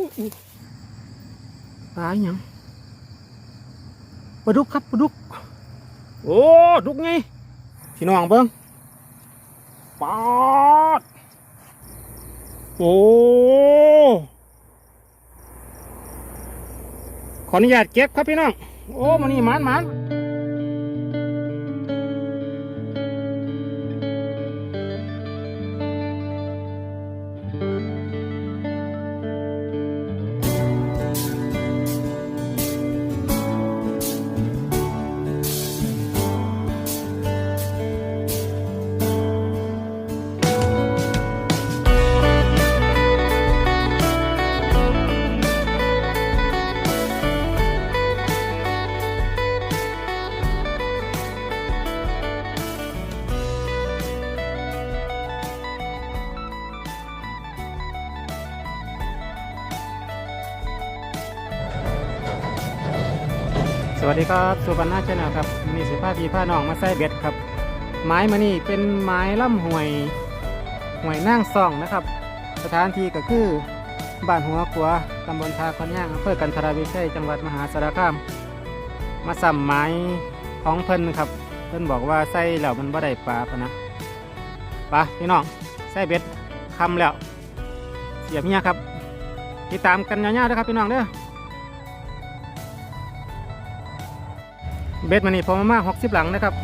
อุ๊ยยปลาอหยังปลาดุกครับปลาดุก โอ้ดุกไงพี่น้องเบิ้งปาดโอ้ขออนุญาตเก็บครับพี่น้อง โอ้มันนี่มันมัน วัสดีครับสุวรรณชาแนลครับวันนี่สิพาพี่พาน้องมาใส่เบ็ดครับ ไม้มานี่เป็นไม้ล่ำห่วยห่วยนั่งซองนะครับ สถานที่ก็คือบ้านหัวขัวตำบลทาคอนย่างอำเภอกันทราวิชัยจังหวัดมหาสารคาม มาสั่มไม้ของเพิ่นครับ เพิ่นบอกว่าใส่แล้วมันบ่ได้ปลาปะนะไปะพี่น้องใส่เบ็ดคำแล้วเสียบเมียครับติดตามกันยาวๆนะครับพี่น้องเด้อ เบ็ดมันนี่พอมามาหกสิบหลังนะครับ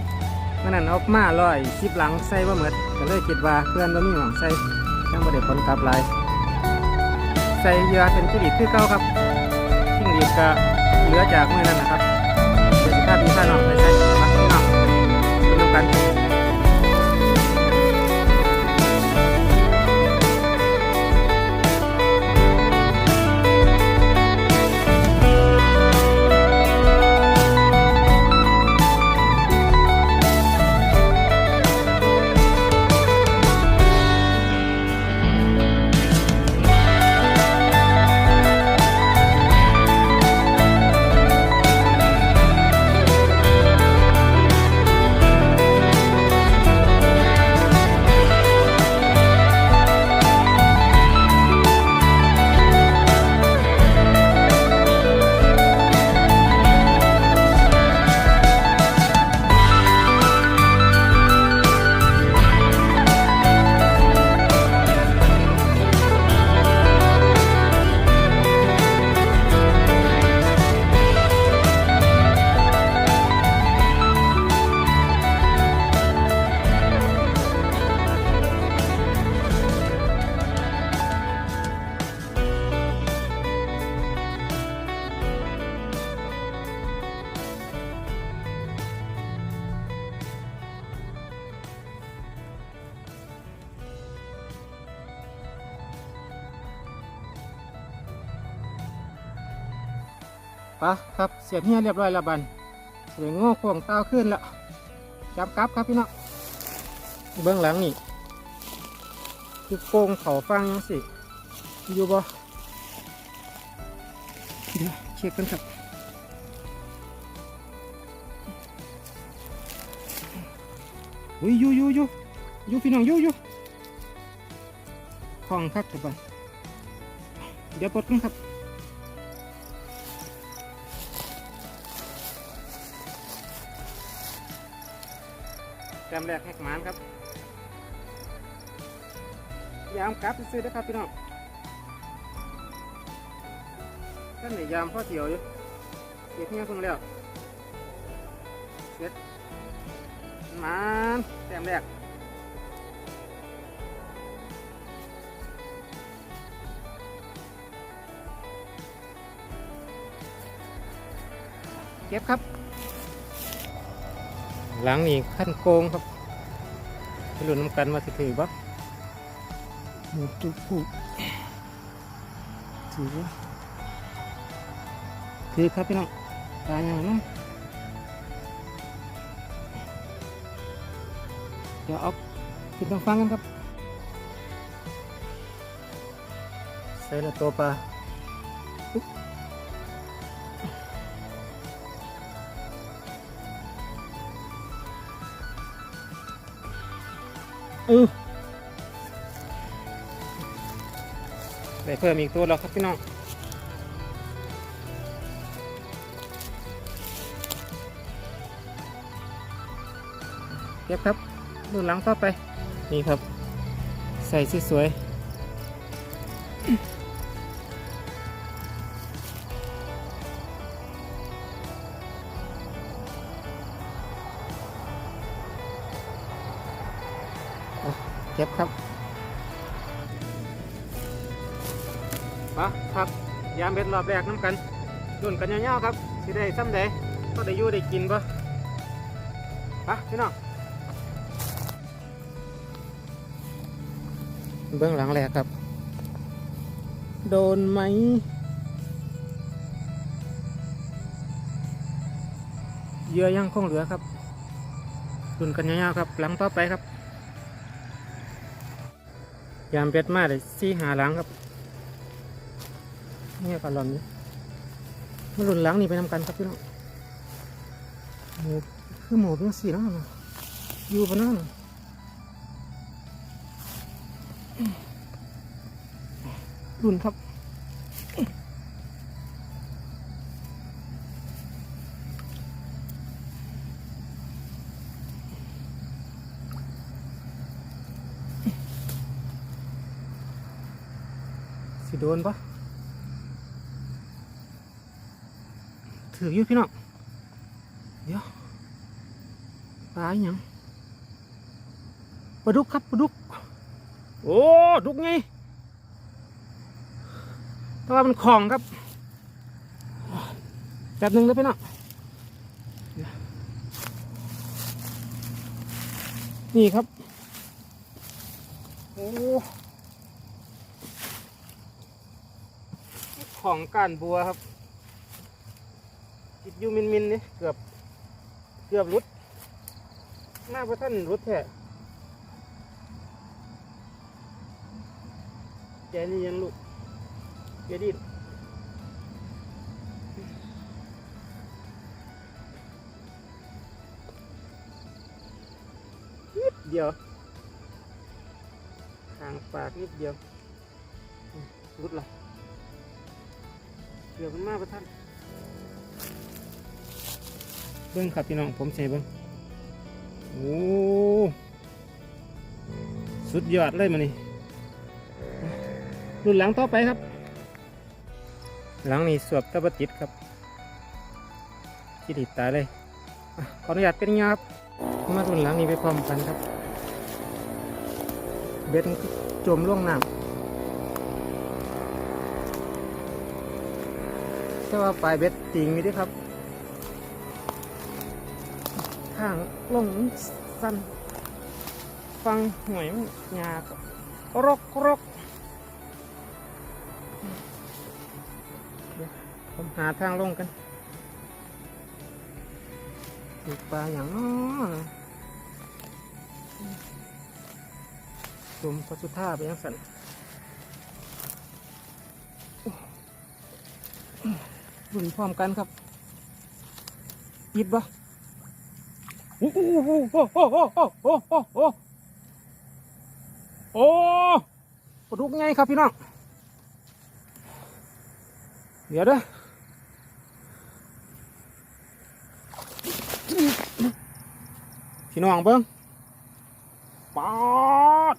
นั่นนั่นเอามาร้อยสิบหลังใส่ว่าเหมือนก็เลยคิดว่าเพื่อนว่ามีหวังใส่ยังบ่ได้ผลกลับลายใส่เยื่อเป็นจิ้งหรีดคือเก้าครับจิ้งหรีดก็เหลือจากมือนั่นนะครับเดี๋ยวจะพาพี่พาน้องไปใส่ปักน้องดูน้ำกัน ปะครับเสียบเฮียเรียบร้อยแล้วบันเสียงโง่โค้งเต้าขึ้นแล้วจับกับครับพี่น้องเบื้องหลังนี่คือโค้งเขาฟังสิอยู่บ่เดี๋ยวเช็คกันครับอุ้ยยูยูยูยูพี่น้องยูยูคลองครับทุกคนเดี๋ยวปลดกันครับ ต้มแรกแหกมานครับยามกลับซื้อได้ครับพี่น้องท่านไหนยามพ่อเถียวอยู่เก็บเงี้ยเพิ่งแล้วเสร็จมานแต้มแรกเก็บครับ หลังนี่ขั้นโกงครับ ไปลุ้นน้ำกันว่าสิถือบ่หมูจุกุถือบ่ถือครับพี่น้องตายอย่างนั้นเดี๋ยวเอาขึ้นต้องฟังกันครับใส่ละตัวปลา เพิ่มอีกตัวแล้วครับพี่น้องเก็บครับดูหลังต่อไป นี่ครับ ใส่สวยเก็บครับ มาครับ ยามเบ็ดรอบแรกน้ำกันรุ่นกันยาวๆครับสิได้ซ้ำใดก็ได้อยู่ได้กินปะไปพี่น้องเบื้องหลังแรกครับ โดนไหมเหยื่อยังคงเหลือครับรุ่นกันยาวๆครับ หลังต่อไปครับ ยามเป็ดมาเลยสี่หาหลังครับเนี่ยก็หล่อนอยู่มารุ่นหลังนี่ไปนำกันครับพี่น้องหมูคือหมูเป็นสีแล้วนะอยู่ปะนั่นรุ่นครับสิโดนปะ ถืออยู่พี่น้องเดี๋ยวปลาอหยังปลาดุกครับปลาดุก โอ้ดุกไงเพราว่ามันของครับแบบหนึ่งเลยพี่น้องนี่ครับ โอ้ของก้านบัวครับ จิตอยูมินมินนี่เกือบเกือบรุดหน้าพระท่านรุดแท้แกนี่ยังลูกเดี๋ยวดินิดเดียวทางปากนิดเดียวรุดละเดี๋ยวมันมากประท่าน บิ้งครับพี่น้องผมใส่เบิ้งโอ้สุดยอดเลยมันนี่รุ่นหลังต่อไปครับ หลังนี้สวบตะบติดครับที่ติดตายเลยอขออนุญาตเป็นเงครับมารุ่นหลังนี้ไปพร้อมกันครับ เบ็ดจมล่วงน้ำแต่ว่าปลายเบ็ดติงนี่เด้วยครับ ข้างลงสั้นฟังหวยมันยากรกรกผมหาทางลงกันถูกปลาอย่างน้อจุ่มปลาสุท่าไปยังสันรุ่นพร้อมกันครับปิดบ่ โอ้โหโอ้โหโอ้โหโอ้โหโอ้โหโอ้โอ้ปลาดุกไงครับพี่น้อง เดี๋ยวเด้อพี่น้องเบิ้งปอด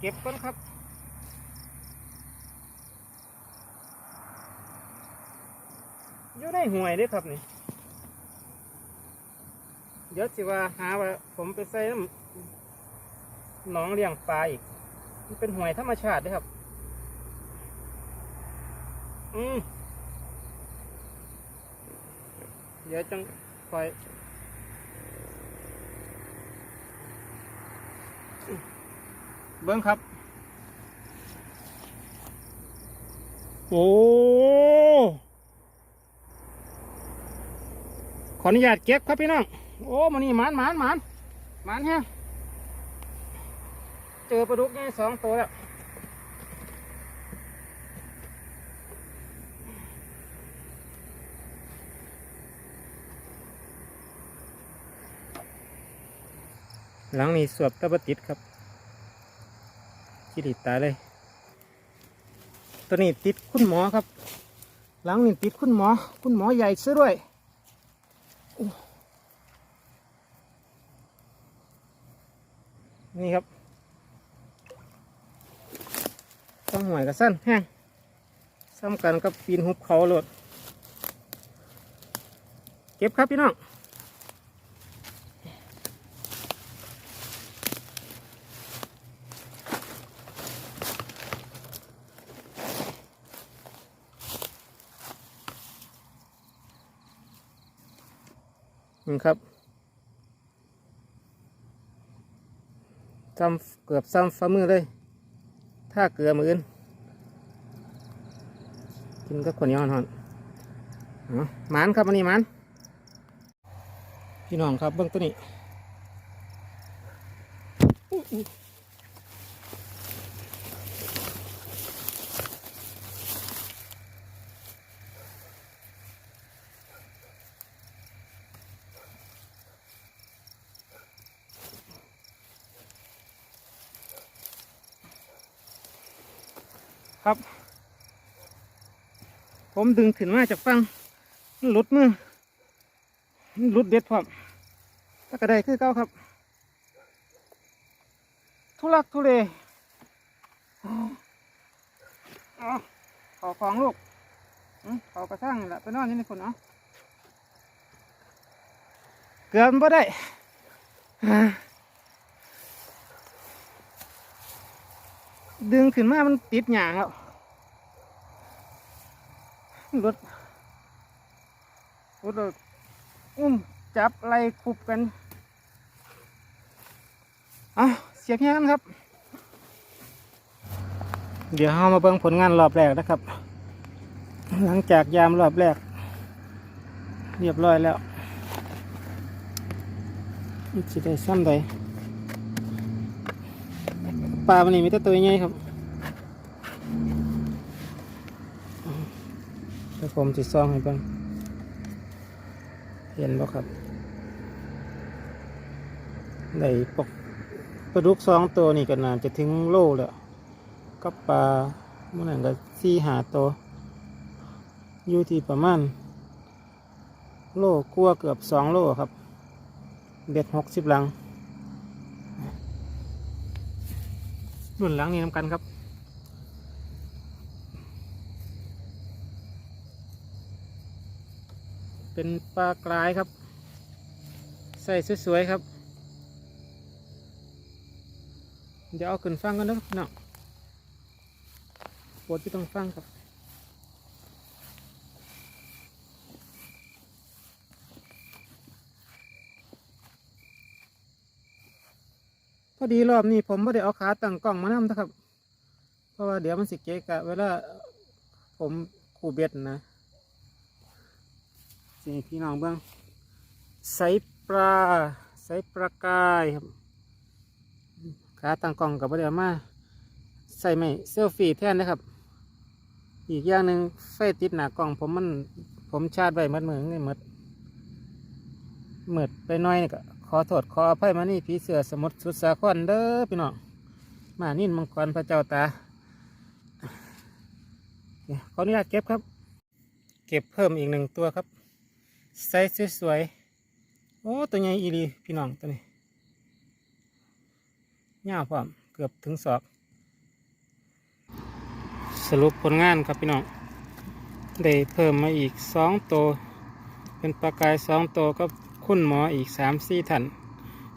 เก็บก่อนครับ อยู่ในห่วยเด้อครับนี่เดี๋ยวสิว่าหาว่าผมไปใส่น้ำหนองเลี้ยงปลาอีก มันเป็นหวยธรรมชาติเด้วยครับ อืมเดี๋ยวจังคอยเบิ้งครับ โอ้ ขออนุญาตเก็บครับพี่น้อง โอ้มันนี่หมานหมานหมานหมานแฮะเจอปลาดุกนี่สองตัวแล้วหลังนี้สวบตะบติดครับที่ติดตายเลย ตัวนี้ติดคุณหมอครับ หลังนี่ติดคุณหมอ คุณหมอใหญ่ซะด้วย นี่ครับต้องหวยกับสั้นแห้งซ้ำกันกับปีนหุบเขาโลด เก็บครับพี่น้อง นครับซ้ำเกือบซ้ำฝ่ามือเลย ถ้าเกลือมืออื่นกินก็คนย้อนๆเอนหมานครับอันนี้หมานพี่น้องครับเบื้องตัวนี้อุ๊ยอุ๊ยครับ ผมดึงขึ้นมาจากฟังมันหลุดมือมันหลุดเด็ดพร้อมถ้ากระไดคือเก้าครับ ทุลักทุเลขอของลูกขอกระทั่งนี่แหละไปนอนอยู่ในฝนเอาเกือบบ่ได้ดึงขึ้นมามันติดหยาครับ รถรถอุ้มจับอะไรคุบกันอะเสียบเงี้ยกันครับ เดี๋ยวเรามาเบิ่งผลงานรอบแรกนะครับ หลังจากยามรอบแรก เรียบร้อยแล้วนี่สิได้ซ้ำใดปลาวันนี้มีแต่ตัวใหญ่ครับ เดี๋ยว ผมจะซองให้เบ้างเห็นบ่ครับในปกปลาดุกสองตัวนี่ก็น่าจะถึงโลแล้วกับปลาเมื่อไหร่ก็สี่หาตัวอยู่ที่ประมาณ โลกัวเกือบสองโลครับเบ็ดหกสิบลังรุ่นหลังนี่นำกันครับ เป็นปลากรายครับ ใส่สวยๆครับ เดี๋ยวเอาขึ้นฟังกันนะเนาะปวดที่ต้องฟังครับพอดีรอบนี้ผมไม่ได้เอาขาตั้งกล้องมานำนะครับ เพราะว่าเดี๋ยวมันสิเกะกะเวลาผมขู่เบ็ดนะ สิพี่น้องเบื้องใสปลาใสปลากายครับขาตั้งกล้องกับเดี๋ยวมาใส่ไม่เซลฟี่แท่นนะครับ อีกอย่างหนึ่งไฟติดหนากล้องผมมันผมชาร์จไว้หมัดมือนี่หมดหมดไปหน้อยนี่ก็ขอโทษขออภัยมานี่ผีเสือสมุทรสุดสาครเด้อพี่น้องมานินมังกรพระเจ้าตาขออนุญาตเก็บครับ เก็บเพิ่มอีกหนึ่งตัวครับ ไซส์สวยๆ โอ้ ตัวใหญ่อีลีพี่น้องตัวนี้ยาวพร้อมเกือบถึงศอก สรุปผลงานครับพี่น้อง ได้เพิ่มมาอีกสองตัว เป็นปลากายสองตัวก็คุณหมออีกสามสี่ถัน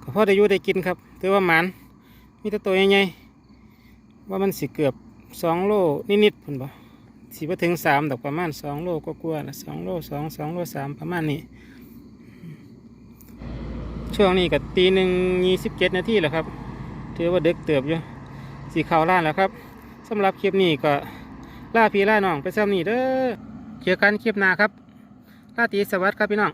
ก็พอได้ยู่ได้กินครับถือว่าหมันมีแต่ตัวใหญ่ๆว่ามันสิเกือบสองโลนิดๆพุ่นบ่ สิไปถึงสามดอกประมาณสองโลก็กลัวาๆนะสองโลสองสองโลสามประมาณนี้ ช่วงนี้ก็ตีหนึ่งยี่สิบเจ็ดนาทีแล้วครับ ถือว่าเด็กเติบอยู่สีขาวล่านแล้วครับสำหรับคลิปนี้ก็ล่าพี่ล่าน้องไปซ้ำนี่เด้อเจอกันคลิปหน้าครับล่าตีสวัสดีครับพี่น้อง